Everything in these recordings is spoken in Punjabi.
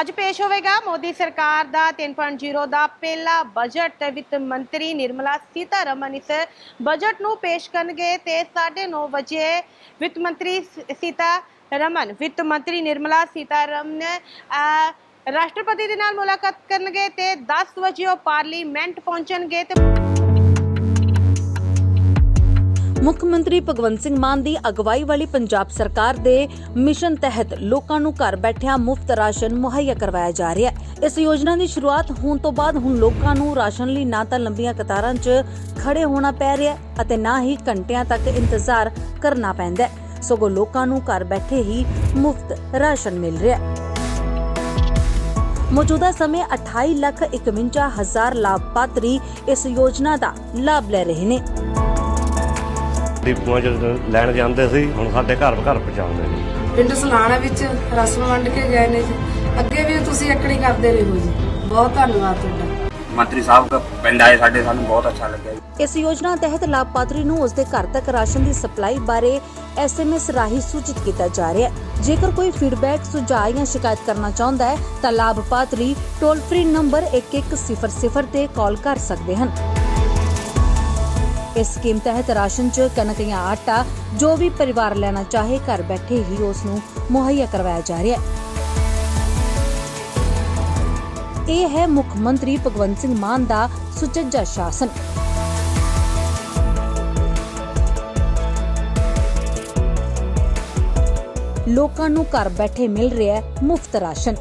ਅੱਜ ਪੇਸ਼ ਹੋਵੇਗਾ ਮੋਦੀ ਸਰਕਾਰ ਦਾ 3.0 ਦਾ ਪਹਿਲਾ ਬਜਟ। ਵਿੱਤ ਮੰਤਰੀ ਨਿਰਮਲਾ ਸੀਤਾਰਮਨ ਇਸ ਬਜਟ ਨੂੰ ਪੇਸ਼ ਕਰਨਗੇ ਤੇ 9:30 ਵਜੇ ਵਿੱਤ ਮੰਤਰੀ ਸ- ਸੀਤਾਰਮਨ, ਵਿੱਤ ਮੰਤਰੀ ਨਿਰਮਲਾ ਸੀਤਾਰਮਨ ਰਾਸ਼ਟਰਪਤੀ ਦੇ ਨਾਲ ਮੁਲਾਕਾਤ ਕਰਨਗੇ ਤੇ 10 ਵਜੇ ਉਹ ਪਾਰਲੀਮੈਂਟ ਪਹੁੰਚਣਗੇ ਤੇ ਮੁੱਖ ਮੰਤਰੀ ਭਗਵੰਤ ਸਿੰਘ ਮਾਨ ਦੀ ਅਗਵਾਈ ਵਾਲੀ ਪੰਜਾਬ ਸਰਕਾਰ ਦੇ ਮਿਸ਼ਨ ਤਹਿਤ ਲੋਕਾਂ ਨੂੰ ਘਰ ਬੈਠਿਆਂ ਮੁਫਤ ਰਾਸ਼ਨ ਮੁਹੱਈਆ ਕਰਵਾਇਆ ਜਾ ਰਿਹਾ ਹੈ। ਇਸ ਯੋਜਨਾ ਦੀ ਸ਼ੁਰੂਆਤ ਹੋਣ ਤੋਂ ਬਾਅਦ ਹੁਣ ਲੋਕਾਂ ਨੂੰ ਰਾਸ਼ਨ ਲਈ ਨਾ ਤਾਂ ਲੰਬੀਆਂ ਕਤਾਰਾਂ 'ਚ ਖੜੇ ਹੋਣਾ ਪੈ ਰਿਹਾ ਅਤੇ ਨਾ ਹੀ ਘੰਟਿਆਂ ਤੱਕ ਇੰਤਜ਼ਾਰ ਕਰਨਾ ਪੈਂਦਾ ਸਗੋਂ ਲੋਕਾਂ ਨੂੰ ਘਰ ਬੈਠੇ ਹੀ ਮੁਫਤ ਰਾਸ਼ਨ ਮਿਲ ਰਿਹਾ ਹੈ। ਮੌਜੂਦਾ ਸਮੇਂ 28 ਲੱਖ 51 ਹਜ਼ਾਰ ਲਾਭਪਾਤਰੀ ਇਸ ਯੋਜਨਾ ਦਾ ਲਾਭ ਲੈ ਰਹੇ ਨੇ। ਡਿਪੂਆਂ ਜਦੋਂ ਲੈਣ ਜਾਂਦੇ ਸੀ ਹੁਣ ਸਾਡੇ ਘਰ ਘਰ ਪਹੁੰਚਾਉਂਦੇ ਨੇ। ਪਿੰਡ ਸਲਾਣਾ ਵਿੱਚ ਰਸਮ ਵੰਡ ਕੇ ਗਏ ਨੇ ਜੀ। ਅੱਗੇ ਵੀ ਤੁਸੀਂ ਇਕੜੀ ਕਰਦੇ ਰਹੋ ਜੀ। ਬਹੁਤ ਧੰਨਵਾਦ ਤੁਹਾਡਾ। ਮੰਤਰੀ ਸਾਹਿਬ ਦਾ ਪਿੰਡ ਆਏ ਸਾਡੇ ਸਾਨੂੰ ਬਹੁਤ ਅੱਛਾ ਲੱਗਿਆ ਜੀ। ਇਸ ਯੋਜਨਾ ਤਹਿਤ ਲਾਭਪਾਤਰੀ ਨੂੰ ਉਸਦੇ ਘਰ ਤੱਕ ਰਾਸ਼ਨ ਦੀ ਸਪਲਾਈ ਬਾਰੇ ਐਸਐਮਐਸ ਰਾਹੀਂ ਸੂਚਿਤ ਕੀਤਾ ਜਾ ਰਿਹਾ ਹੈ। ਜੇਕਰ ਕੋਈ ਫੀਡਬੈਕ ਸੁਝਾਅ ਜਾਂ ਸ਼ਿਕਾਇਤ ਕਰਨਾ ਚਾਹੁੰਦਾ ਹੈ ਤਾਂ ਲਾਭਪਾਤਰੀ ਟੋਲ ਫ੍ਰੀ ਨੰਬਰ 1100 ਤੇ ਕਾਲ ਕਰ ਸਕਦੇ ਹਨ। ਇਸ ਸਕੀਮ ਤਹਿਤ ਰਾਸ਼ਨ 'ਚ ਕਣਕ ਜਾਂ ਆਟਾ, ਜੋ ਵੀ ਪਰਿਵਾਰ ਲੈਣਾ ਚਾਹੇ, ਘਰ ਬੈਠੇ ਹੀ ਉਸ ਨੂੰ ਮੁਹੱਈਆ ਕਰਵਾਇਆ ਜਾ ਰਿਹਾ ਹੈ। ਇਹ ਹੈ ਮੁੱਖ ਮੰਤਰੀ ਭਗਵੰਤ ਸਿੰਘ ਮਾਨ ਦਾ ਸੁਚੱਜਾ ਸ਼ਾਸਨ। ਲੋਕਾਂ ਨੂੰ ਘਰ ਬੈਠੇ ਮਿਲ ਰਿਹਾ ਮੁਫਤ ਰਾਸ਼ਨ।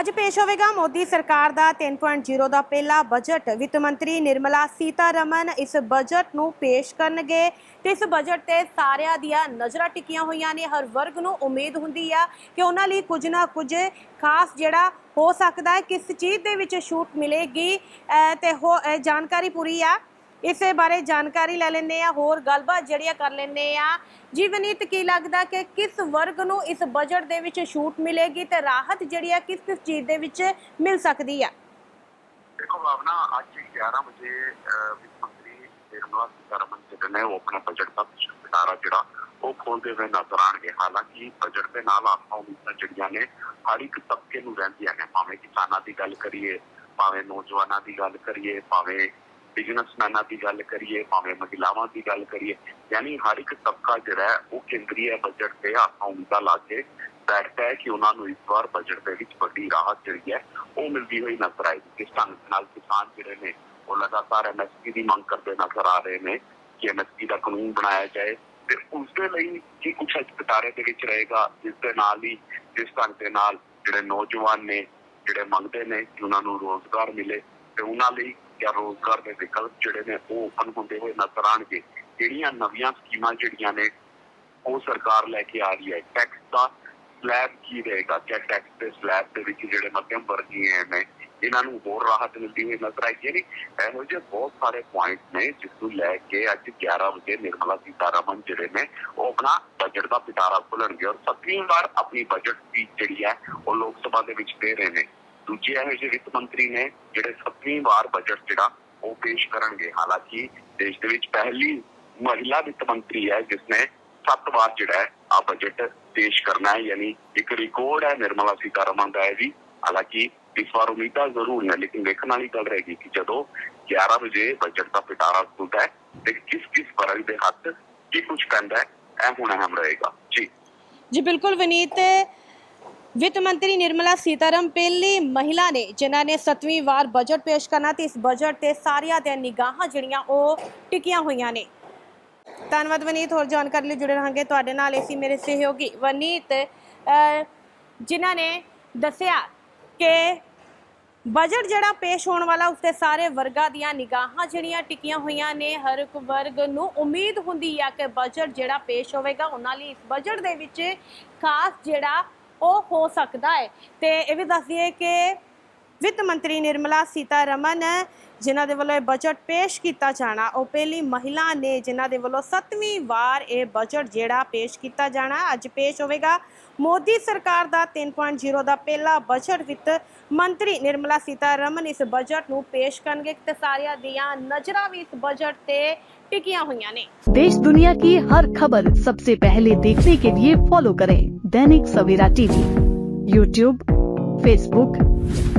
ਅੱਜ ਪੇਸ਼ ਹੋਵੇਗਾ ਮੋਦੀ ਸਰਕਾਰ ਦਾ 3.0 ਦਾ ਪਹਿਲਾ ਬਜਟ ਵਿੱਤ ਮੰਤਰੀ ਨਿਰਮਲਾ ਸੀਤਾਰਮਨ ਇਸ ਬਜਟ ਨੂੰ ਪੇਸ਼ ਕਰਨਗੇ ਤੇ ਇਸ ਬਜਟ ਤੇ ਸਾਰਿਆਂ ਦੀਆਂ ਨਜ਼ਰਾਂ ਟਿਕੀਆਂ ਹੋਈਆਂ ਨੇ। ਹਰ ਵਰਗ ਨੂੰ ਉਮੀਦ ਹੁੰਦੀ ਆ ਕਿ ਉਹਨਾਂ ਲਈ ਕੁਝ ਨਾ ਕੁਝ ਖਾਸ ਜਿਹੜਾ ਹੋ ਸਕਦਾ ਹੈ। ਕਿਸ ਚੀਜ਼ ਦੇ ਵਿੱਚ ਛੂਟ ਮਿਲੇਗੀ, ਅਹ ਤੇ ਹੋ ਜਾਣਕਾਰੀ ਪੂਰੀ ਆ। ਇਸੇ ਬਾਰੇ ਜਾਣਕਾਰੀ ਲੈ ਲੈਂਦੇ ਆ ਹੋਰ ਗੱਲਬਾਤ ਜਿਹੜੀਆਂ ਕਰ ਲੈਂਦੇ ਆ ਜੀ ਕੀ ਲੱਗਦਾ ਕਿ ਕਿਸ ਵਰਗ ਨੂੰ ਇਸ ਬਜਟ ਦੇ ਵਿੱਚ ਛੂਟ ਮਿਲੇਗੀ ਤੇ ਰਾਹਤ ਜਿਹੜੀ ਆ ਕਿਸ ਕਿਸ ਚੀਜ਼ ਦੇ ਵਿੱਚ ਮਿਲ ਸਕਦੀ ਆ? ਦੇਖੋ ਭਾਵਨਾ, ਅੱਜ 11 ਵਜੇ ਵਿੱਤ ਮੰਤਰੀ ਨਿਰਮਲਾ ਸੀਤਾਰਮਨ ਜਿਹੜੇ ਨੇ ਉਹ ਆਪਣਾ ਬਜਟ ਦਾ ਪਿਟਾਰਾ ਜਿਹੜਾ, ਉਹ ਖੋਲਦੇ ਹੋਏ ਨਜ਼ਰ ਆਣਗੇ ਹਾਲਾਂਕਿ ਬਜਟ ਦੇ ਨਾਲ ਆਸਾਂ ਉਮੀਦਾਂ ਜਿਹੜੀਆਂ ਨੇ, ਹਰ ਇੱਕ ਤਬਕੇ ਨੂੰ ਰਹਿੰਦੀਆਂ ਨੇ। ਭਾਵੇਂ ਕਿਸਾਨਾਂ ਦੀ ਗੱਲ ਕਰੀਏ, ਭਾਵੇਂ ਨੌਜਵਾਨਾਂ ਦੀ ਗੱਲ ਕਰੀਏ, ਭਾਵੇਂ ਬਿਜ਼ਨਸਮੈਨਾਂ ਦੀ ਗੱਲ ਕਰੀਏ, ਭਾਵੇਂ ਮਹਿਲਾਵਾਂ ਦੀ ਗੱਲ ਕਰੀਏ, ਯਾਨੀ ਹਰ ਇੱਕ ਤਬਕਾ ਜਿਹੜਾ ਹੈ, ਉਹ ਕੇਂਦਰੀ ਬਜਟ ਤੇ ਆਸਾਂ ਉਮੀਦਾਂ ਲਾ ਕੇ ਬੈਠਦਾ ਹੈ ਕਿ ਉਹਨਾਂ ਨੂੰ ਇਸ ਵਾਰ ਬਜਟ ਦੇ ਵਿੱਚ ਵੱਡੀ ਰਾਹਤ ਜਿਹੜੀ ਹੈ, ਉਹ ਮਿਲਦੀ ਹੋਈ ਨਜ਼ਰ ਆਏਗੀ। ਕਿਸ ਢੰਗ ਨਾਲ ਕਿਸਾਨ ਜਿਹੜੇ ਨੇ, ਉਹ ਲਗਾਤਾਰ ਐਮਐਸਪੀ ਦੀ ਮੰਗ ਕਰਦੇ ਨਜ਼ਰ ਆ ਰਹੇ ਨੇ ਕਿ ਐਮਐਸਪੀ ਦਾ ਕਾਨੂੰਨ ਬਣਾਇਆ ਜਾਏ ਤੇ ਉਸ ਦੇ ਲਈ ਕੀ ਕੁਛ ਅੱਜ ਕਟਾਰੇ ਦੇ ਵਿੱਚ ਰਹੇਗਾ, ਜਿਸ ਦੇ ਨਾਲ ਹੀ, ਜਿਸ ਢੰਗ ਦੇ ਨਾਲ ਜਿਹੜੇ ਨੌਜਵਾਨ ਨੇ, ਜਿਹੜੇ ਮੰਗਦੇ ਨੇ ਕਿ ਉਹਨਾਂ ਨੂੰ ਰੋਜ਼ਗਾਰ ਮਿਲੇ ਤੇ ਉਹਨਾਂ ਲਈ ਕਿਆ ਰੋਜ਼ਗਾਰ ਦੇ ਵਿਕਲਪ ਜਿਹੜੇ ਨੇ ਉਹ ਓਪਨ ਹੁੰਦੇ ਹੋਏ ਨਜ਼ਰ ਆਣਗੇ ਜਿਹੜੀਆਂ ਨਵੀਆਂ ਸਕੀਮਾਂ ਜਿਹੜੀਆਂ ਨੇ, ਉਹ ਸਰਕਾਰ ਲੈ ਕੇ ਆ ਰਹੀ ਹੈ। ਟੈਕਸ ਦਾ ਸਲੈਬ ਕੀ ਰਹੇਗਾ? ਕਿ ਟੈਕਸ ਦੇ ਸਲੈਬ ਦੇ ਵਿੱਚ ਜਿਹੜੇ ਮੱਧਮ ਵਰਗੀਏ ਨੇ, ਇਹਨਾਂ ਨੂੰ ਹੋਰ ਰਾਹਤ ਮਿਲਦੀ ਹੋਈ ਨਜ਼ਰ ਆਈ ਜਿਹੜੀ ਇਹੋ ਜਿਹੇ ਬਹੁਤ ਸਾਰੇ ਪੁਆਇੰਟ ਨੇ ਜਿਸ ਨੂੰ ਲੈ ਕੇ ਅੱਜ 11 ਵਜੇ ਨਿਰਮਲਾ ਸੀਤਾਰਮਨ ਜਿਹੜੇ ਨੇ, ਉਹ ਆਪਣਾ ਬਜਟ ਦਾ ਪਿਟਾਰਾ ਖੋਲਣਗੇ ਔਰ ਸੱਤਵੀਂ ਵਾਰ ਆਪਣੀ ਬਜਟ ਸਪੀਚ ਜਿਹੜੀ ਹੈ, ਉਹ ਲੋਕ ਸਭਾ ਦੇ ਵਿੱਚ ਦੇ ਰਹੇ ਨੇ। ਦੂਜੇ ਇਹੋ ਜਿਹੇ ਵਿੱਤ ਮੰਤਰੀ ਨੇ ਜਿਹੜੇ ਸੱਤਵੀਂ ਵਾਰ ਬਜਟ ਜਿਹੜਾ ਉਹ ਪੇਸ਼ ਕਰਨਗੇ, ਹਾਲਾਂਕਿ ਦੇਸ਼ ਦੇ ਵਿੱਚ ਪਹਿਲੀ ਮਹਿਲਾ ਵਿੱਤ ਮੰਤਰੀ ਹੈ ਜਿਸ ਨੇ ਸੱਤ ਵਾਰ ਜਿਹੜਾ ਆ ਬਜਟ ਪੇਸ਼ ਕਰਨਾ ਹੈ, ਯਾਨੀ ਇੱਕ ਰਿਕਾਰਡ ਹੈ, ਨਿਰਮਲਾ ਸੀਤਾਰਮਨ ਦਾ ਇਹ ਵੀ। ਹਾਲਾਂਕਿ ਇਸ ਵਾਰ ਉਮੀਦਾਂ ਜ਼ਰੂਰ ਨੇ, ਲੇਕਿਨ ਦੇਖਣ ਵਾਲੀ ਗੱਲ ਰਹੇਗੀ ਕਿ ਜਦੋਂ 11 ਵਜੇ ਬਜਟ ਦਾ ਪਿਟਾਰਾ ਖੁੱਲਦਾ ਹੈ, ਤੇ ਕਿਸ ਕਿਸ ਫ਼ਰਕ ਦੇ ਹੱਥ ਕੀ ਕੁਝ ਪੈਂਦਾ ਹੈ, ਇਹ ਹੁਣ ਅਹਿਮ ਰਹੇਗਾ। ਜੀ। ਜੀ, ਬਿਲਕੁਲ ਵਨੀਤ ਵਿੱਤ ਮੰਤਰੀ ਨਿਰਮਲਾ ਸੀਤਾਰਮ ਪਹਿਲੀ ਮਹਿਲਾ ਨੇ, ਜਿਨ੍ਹਾਂ ਨੇ 7ਵੀਂ ਵਾਰ ਬਜਟ ਪੇਸ਼ ਕਰਨਾ ਤੇ ਇਸ ਬਜਟ ਤੇ ਸਾਰਿਆਂ ਦੀਆਂ ਨਿਗਾਹਾਂ ਜਿਹੜੀਆਂ ਉਹ ਟਿਕੀਆਂ ਹੋਈਆਂ ਨੇ। ਧੰਨਵਾਦ ਵਨੀਤ, ਹੋਰ ਜਾਣਕਾਰੀ ਲਈ ਜੁੜੇ ਰਹਾਂਗੇ। ਤੁਹਾਡੇ ਨਾਲ ਇਸੀ ਮੇਰੇ ਸਹਿਯੋਗੀ ਵਨੀਤ ਜਿਨ੍ਹਾਂ ਨੇ ਦੱਸਿਆ ਕਿ ਬਜਟ ਜਿਹੜਾ ਪੇਸ਼ ਹੋਣ ਵਾਲਾ, ਉਸ ਤੇ ਸਾਰੇ ਵਰਗਾਂ ਦੀਆਂ ਨਿਗਾਹਾਂ ਜਿਹੜੀਆਂ ਟਿਕੀਆਂ ਹੋਈਆਂ ਨੇ, ਹਰ ਇੱਕ ਵਰਗ ਨੂੰ ਉਮੀਦ ਹੁੰਦੀ ਆ ਕਿ ਬਜਟ ਜਿਹੜਾ ਪੇਸ਼ ਹੋਵੇਗਾ, ਉਹਨਾਂ ਲਈ ਇਸ ਬਜਟ ਦੇ ਵਿੱਚ ਖਾਸ ਜਿਹੜਾ ਉਹ ਹੋ ਸਕਦਾ ਹੈ। ਤੇ ਇਹ ਵੀ ਦੱਸ ਦਈਏ ਕਿ ਵਿੱਤ ਮੰਤਰੀ ਨਿਰਮਲਾ ਸੀਤਾਰਮਨ ਜਿਨ੍ਹਾਂ ਦੇ ਵੱਲੋਂ ਇਹ ਬਜਟ ਪੇਸ਼ ਕੀਤਾ ਜਾਣਾ ਉਹ ਪਹਿਲੀ ਮਹਿਲਾ ਨੇ ਜਿਨ੍ਹਾਂ ਦੇ ਵੱਲੋਂ 7ਵੀਂ ਵਾਰ ਇਹ ਬਜਟ ਜਿਹੜਾ ਪੇਸ਼ ਕੀਤਾ ਜਾਣਾ ਅੱਜ ਪੇਸ਼ ਹੋਵੇਗਾ ਮੋਦੀ ਸਰਕਾਰ ਦਾ 3.0 ਦਾ ਪਹਿਲਾ ਬਜਟ ਵਿੱਤ ਮੰਤਰੀ ਨਿਰਮਲਾ ਸੀਤਾਰਮਨ ਇਸ ਬਜਟ ਨੂੰ ਪੇਸ਼ ਕਰਨਗੇ ਤੇ ਸਾਰਿਆਂ ਦੀਆਂ ਨਜ਼ਰਾਂ ਵੀ ਇਸ ਬਜਟ ਤੇ ਟਿਕੀਆਂ ਹੋਈਆਂ ਨੇ देश दुनिया की हर खबर सबसे पहले देखने के लिए फॉलो करें Dainik Savera TV YouTube Facebook